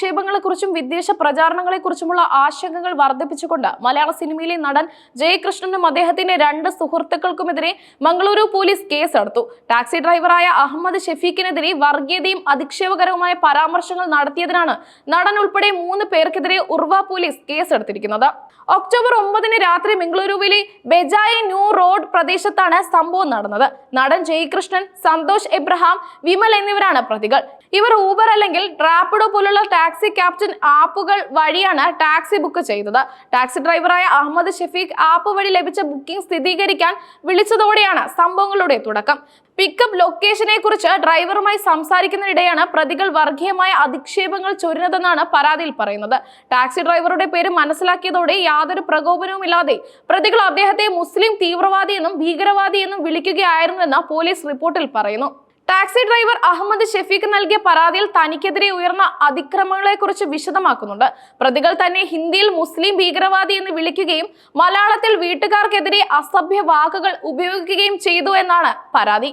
അധിക്ഷേപങ്ങളെക്കുറിച്ചും വിദ്വേഷ പ്രചാരണങ്ങളെക്കുറിച്ചുമുള്ള ആശങ്കകൾ വർദ്ധിപ്പിച്ചുകൊണ്ട് മലയാള സിനിമയിലെ നടൻ ജയകൃഷ്ണനും അദ്ദേഹത്തിന്റെ രണ്ട് സുഹൃത്തുക്കൾക്കുമെതിരെ മംഗളൂരു പോലീസ് കേസെടുത്തു. ടാക്സി ഡ്രൈവറായ അഹമ്മദ് ഷെഫീഖിനെതിരെ വർഗീയതയും അധിക്ഷേപകരവുമായ പരാമർശങ്ങൾ നടത്തിയതിനാണ് നടൻ ഉൾപ്പെടെ മൂന്ന് പേർക്കെതിരെ ഉർവ പോലീസ് കേസെടുത്തിരിക്കുന്നത്. ഒക്ടോബർ ഒമ്പതിന് രാത്രി മംഗളൂരുവിലെ ബെജായി ന്യൂ റോഡ് പ്രദേശത്താണ് സംഭവം നടന്നത്. നടൻ ജയകൃഷ്ണൻ സന്തോഷ് എബ്രഹാം വിമൽ എന്നിവരാണ് പ്രതികൾ. ഇവർ ഊബർ അല്ലെങ്കിൽ റാപ്പിഡോ പോലുള്ള ടാക്സി ക്യാപ്റ്റൻ ആപ്പുകൾ വഴിയാണ് ടാക്സി ബുക്ക് ചെയ്തത്. ടാക്സി ഡ്രൈവറായ അഹമ്മദ് ഷെഫീഖ് ആപ്പ് വഴി ലഭിച്ച ബുക്കിംഗ് സ്ഥിരീകരിക്കാൻ വിളിച്ചതോടെയാണ് സംഭവങ്ങളുടെ തുടക്കം. പിക്കപ്പ് ലൊക്കേഷനെ കുറിച്ച് ഡ്രൈവറുമായി സംസാരിക്കുന്നതിനിടെയാണ് പ്രതികൾ വർഗീയമായ അധിക്ഷേപങ്ങൾ ചൊരിഞ്ഞതെന്നാണ് പരാതിയിൽ പറയുന്നത്. ടാക്സി ഡ്രൈവറുടെ പേര് മനസ്സിലാക്കിയതോടെ യാതൊരു പ്രകോപനവുമില്ലാതെ പ്രതികൾ അദ്ദേഹത്തെ മുസ്ലിം തീവ്രവാദിയെന്നും ഭീകരവാദിയെന്നും വിളിക്കുകയായിരുന്നുവെന്ന് പോലീസ് റിപ്പോർട്ടിൽ പറയുന്നു. ടാക്സി ഡ്രൈവർ അഹമ്മദ് ഷെഫീഖ് നൽകിയ പരാതിയിൽ തനിക്കെതിരെ ഉയർന്ന അതിക്രമങ്ങളെക്കുറിച്ച് വിശദമാക്കുന്നുണ്ട്. പ്രതികൾ തന്നെ ഹിന്ദിയിൽ മുസ്ലിം ഭീകരവാദി എന്ന് വിളിക്കുകയും മലയാളത്തിൽ വീട്ടുകാർക്കെതിരെ അസഭ്യ വാക്കുകൾ ഉപയോഗിക്കുകയും ചെയ്തു എന്നാണ് പരാതി.